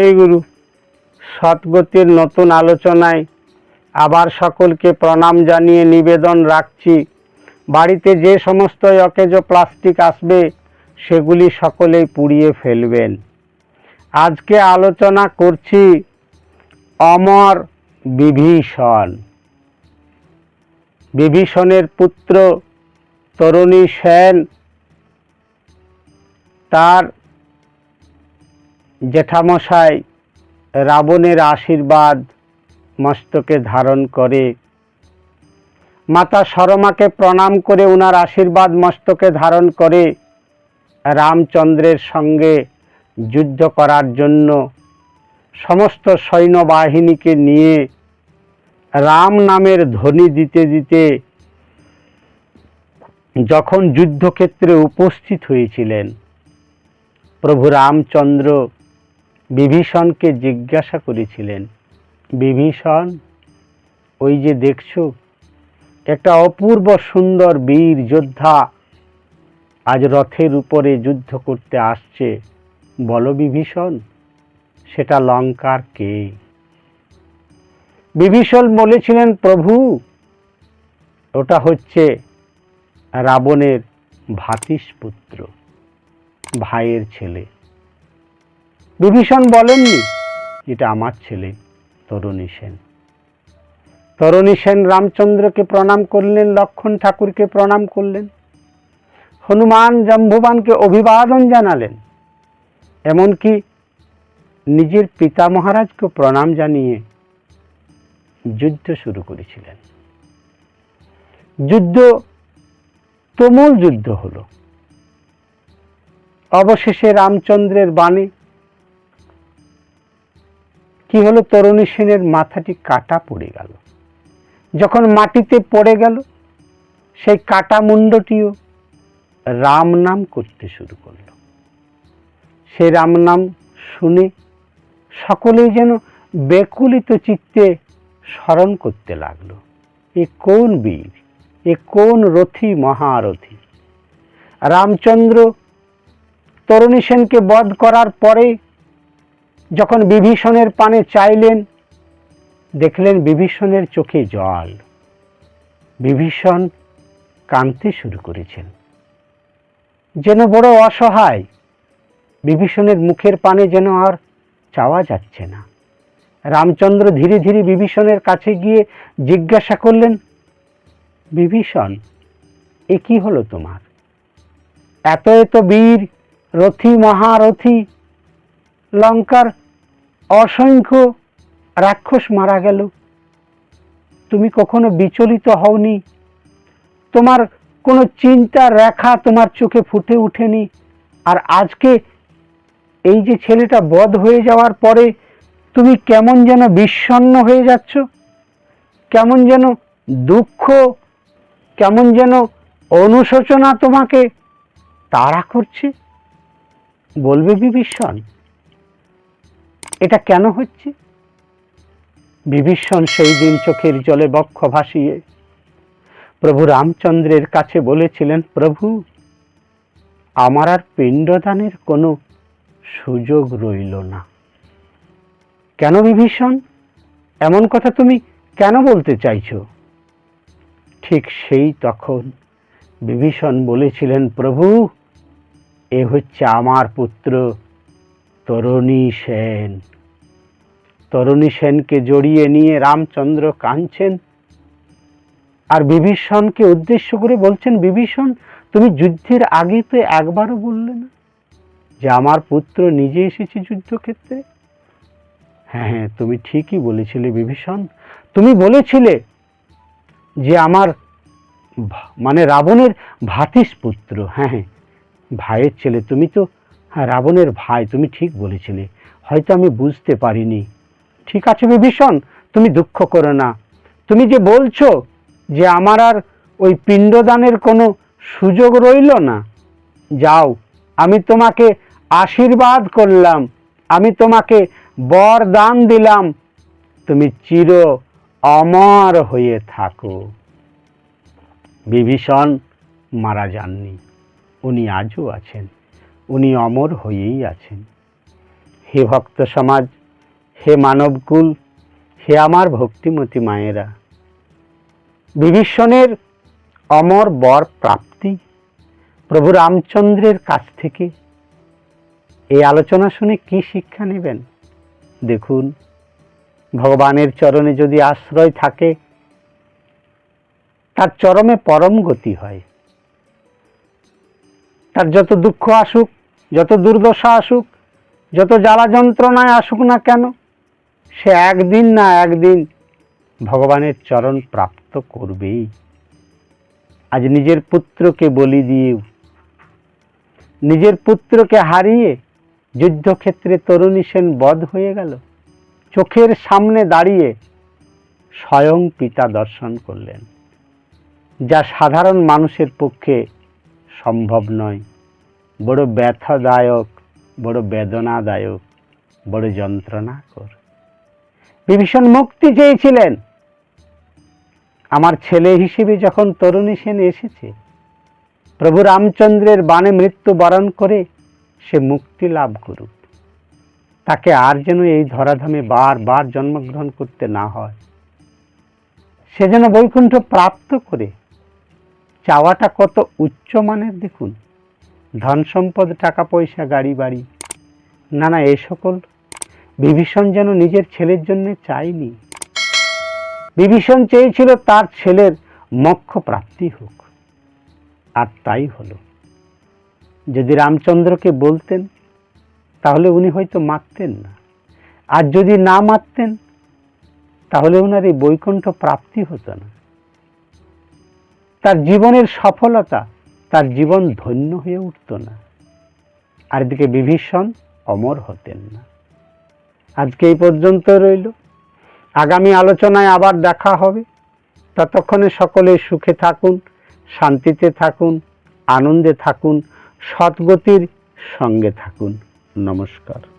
এই গুরু সৎগতির নতুন আলোচনায় আবার সকলকে প্রণাম জানিয়ে নিবেদন রাখছি। বাড়িতে যে সমস্ত অকেজো প্লাস্টিক আসবে, সেগুলি সকলেই পুড়িয়ে ফেলবেন। আজকে আলোচনা করছি অমর বিভীষণ। বিভীষণের পুত্র তরুণী সেন, তার জেঠামশাই রাবণের আশীর্বাদ মস্তকে ধারণ করে। মাতা সরমাকে প্রণাম করে ওনার আশীর্বাদ মস্তকে ধারণ করে রামচন্দ্রের সঙ্গে যুদ্ধ করার জন্য সমস্ত সৈন্যবাহিনীকে নিয়ে রাম নামের ধ্বনি দিতে দিতে যখন যুদ্ধক্ষেত্রে উপস্থিত হয়েছিলেন, প্রভু রামচন্দ্র বিভীষণকে জিজ্ঞাসা করেছিলেন, বিভীষণ, ওই যে দেখছ, একটা অপূর্ব সুন্দর বীর যোদ্ধা আজ রথের উপরে যুদ্ধ করতে আসছে। বলো বিভীষণ, সেটা লঙ্কার কে? বিভীষণ বলেছিলেন, প্রভু, ওটা হচ্ছে রাবণের ভাতিস পুত্র ভাইয়ের ছেলে। বিভীষণ বলেননি এটা আমার ছেলে, তরুণী সেন। তরুণী সেন রামচন্দ্রকে প্রণাম করলেন, লক্ষণ ঠাকুরকে প্রণাম করলেন। হনুমান জম্ভুবানকে অভিবাদন জানালেন। এমনকি নিজের পিতা মহারাজকে প্রণাম জানিয়ে যুদ্ধ শুরু করেছিলেন। যুদ্ধ, তুমুল যুদ্ধ হল। অবশেষে রামচন্দ্রের বাণী কি হলো? তরুণী সেনের মাথাটি কাটা পড়ে গেল। যখন মাটিতে পড়ে গেল, সেই কাটা মুন্ডটিও রাম নাম করতে শুরু করল। সেই রাম নাম শুনে সকলেই যেন বেকুলিত চিত্তে স্মরণ করতে লাগল। এ কোন বীর? এ কোন রথী, মহারথী? রামচন্দ্র তরুণী সেনকে বধ করার পরে যখন বিভীষণের পানে চাইলেন, দেখলেন বিভীষণের চোখে জল। বিভীষণ কাঁদতে শুরু করেছেন। যেন বড় অসহায়, বিভীষণের মুখের পানে যেন আর চাওয়া যাচ্ছে না। রামচন্দ্র ধীরে ধীরে বিভীষণের কাছে গিয়ে জিজ্ঞাসা করলেন, বিভীষণ, এ কি হলো তোমার? এত এত বীর, রথী, মহারথী, লঙ্কার অসংখ্য রাক্ষস মারা গেল। তুমি কখনো বিচলিত হওনি। তোমার কোনো চিন্তার রেখা তোমার চোখে ফুটে ওঠেনি। আর আজকে এই যে ছেলেটা বধ হয়ে যাওয়ার পরে তুমি কেমন যেন বিষণ্ণ হয়ে যাচ্ছ? কেমন যেন দুঃখ, কেমন যেন অনুশোচনা তোমাকে তাড়া করছে? বলবে বিভীষণ। এটা কেন হচ্ছে? বিভীষণ সেই দিন চোখের জলে বক্ষ ভাসিয়ে প্রভু রামচন্দ্রের কাছে বলেছিলেন, প্রভু, আমার আর পিণ্ডদানের কোনো সুযোগ রইল না। কেন বিভীষণ? এমন কথা তুমি কেন বলতে চাইছ? ঠিক সেই তখন বিভীষণ বলেছিলেন, প্রভু, এ হচ্ছে আমার পুত্র তরুণী সেন। তরুণী সেনকে জড়িয়ে নিয়ে রামচন্দ্র কাঁদছেন আর বিভীষণকে উদ্দেশ্য করে বলছেন, বিভীষণ, তুমি যুদ্ধের আগে তো একবারও বললে না যে আমার পুত্র নিজে এসেছে যুদ্ধক্ষেত্রে? হ্যাঁ হ্যাঁ তুমি ঠিকই বলেছিলে বিভীষণ। তুমি বলেছিলে যে আমার মানে রাবণের ভাতিস পুত্র হ্যাঁ হ্যাঁ ভাইয়ের ছেলে, তুমি তো হ্যাঁ রাবণের ভাই, তুমি ঠিক বলেছিলে। হয়তো আমি বুঝতে পারিনি। ঠিক আছে, বিভীষণ, তুমি দুঃখ করো না। তুমি যে বলছো যে আমার আর ওই পিণ্ডদানের কোনো সুযোগ রইল না। যাও, আমি তোমাকে আশীর্বাদ করলাম। আমি তোমাকে বর দান দিলাম। তুমি চির অমর হয়ে থাকো। বিভীষণ মারা যাননি। উনি আজও আছেন। উনি অমর হয়েই আছেন। হে ভক্ত সমাজ, হে মানবকুল হে আমার ভক্তিমতী মায়েরা। বিভীষণের অমর বর প্রাপ্তি প্রভু রামচন্দ্রের কাছ থেকে। এই আলোচনা শুনে কি শিক্ষা নেবেন? দেখুন, ভগবানের চরণে যদি আশ্রয় থাকে, তার চরমে পরম গতি হয়। তার যত দুঃখ আসুক, যত দুর্দশা আসুক, যত জ্বালা যন্ত্রণায় আসুক না কেন, সে একদিন না একদিন ভগবানের চরণ প্রাপ্ত করবেই। আজ নিজের পুত্রকে বলি দিয়েও, নিজের পুত্রকে হারিয়ে যুদ্ধক্ষেত্রে তরুণী সেন বধ হয়ে গেল। চোখের সামনে দাঁড়িয়ে স্বয়ং পিতা দর্শন করলেন। যা সাধারণ মানুষের পক্ষে সম্ভব নয়। বড় ব্যথাদায়ক, বড় বেদনাদায়ক, বড় যন্ত্রণাকর। বিভীষণ মুক্তি চেয়েছিলেন। আমার ছেলে হিসেবে যখন তরুণী সেন এসেছে, প্রভু রামচন্দ্রের বাণে মৃত্যু বরণ করে সে মুক্তি লাভ করুক। তাকে আর যেন এই ধরাধামে বারবার জন্মগ্রহণ করতে না হয়। সে যেন বৈকুণ্ঠ প্রাপ্ত করে চাওয়াটা কত উচ্চমানের দেখুন। ধন সম্পদ, টাকা পয়সা, গাড়ি বাড়ি। না না এই সকল বিভীষণ যেন নিজের ছেলের জন্য চাইনি বিভীষণ চেয়েছিল তার ছেলের মক্ষ প্রাপ্তি হোক। আর তাই হলো। যদি রামচন্দ্রকে বলতেন, তাহলে উনি হয়তো মারতেন না। আর যদি না মারতেন, তাহলে ওনার এই বৈকুণ্ঠ প্রাপ্তি হতো না। তার জীবনের সফলতা তার জীবন ধন্য হয়ে উঠত না। আর এদিকে বিভীষণ অমর হতেন না। আজকে এই পর্যন্ত রইল। আগামী আলোচনায় আবার দেখা হবে। ততক্ষণে সকলে সুখে থাকুন, শান্তিতে থাকুন, আনন্দে থাকুন সৎগতির সঙ্গে থাকুন। নমস্কার।